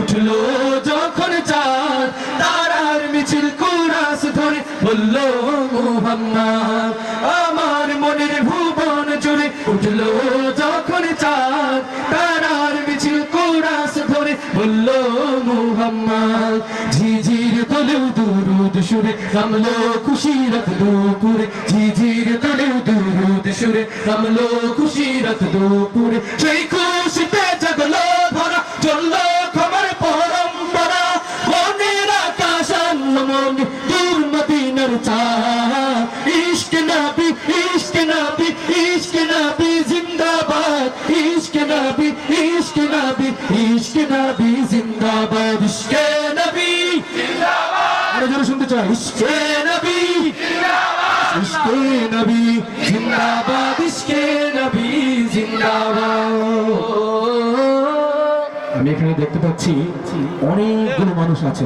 উঠল যখন চাঁদ, তারার মিছিল কুরাস ধরে বলল, মোহাম্মদ, আমার মনের ভুবন জুড়ে উঠল যখন চাঁদ, তারার মিছিল কুরাস ধরে বলল, মোহাম্মদ, ঝিঝির তোলেও দুরুদ সুরে রামলো খুশিরত দুপুরে, ঝিঝির তোলেও দুরুদ সুরে রামলো খুশিরত দুপুরে, সেই খুশিতে জাগলো মদিনার চা ইশক নবী জিন্দাবাদ ইশক নবী ইশক নবী ইশক নবী জিন্দাবাদ ইশক নবী আরও জোরে শুনতে চাই ইশকে নবী ইশকে নবী জিন্দাবাদ ইশকে নবী জিন্দাবাদ আমি এখানে দেখতে পাচ্ছি অনেকগুলো মানুষ আছে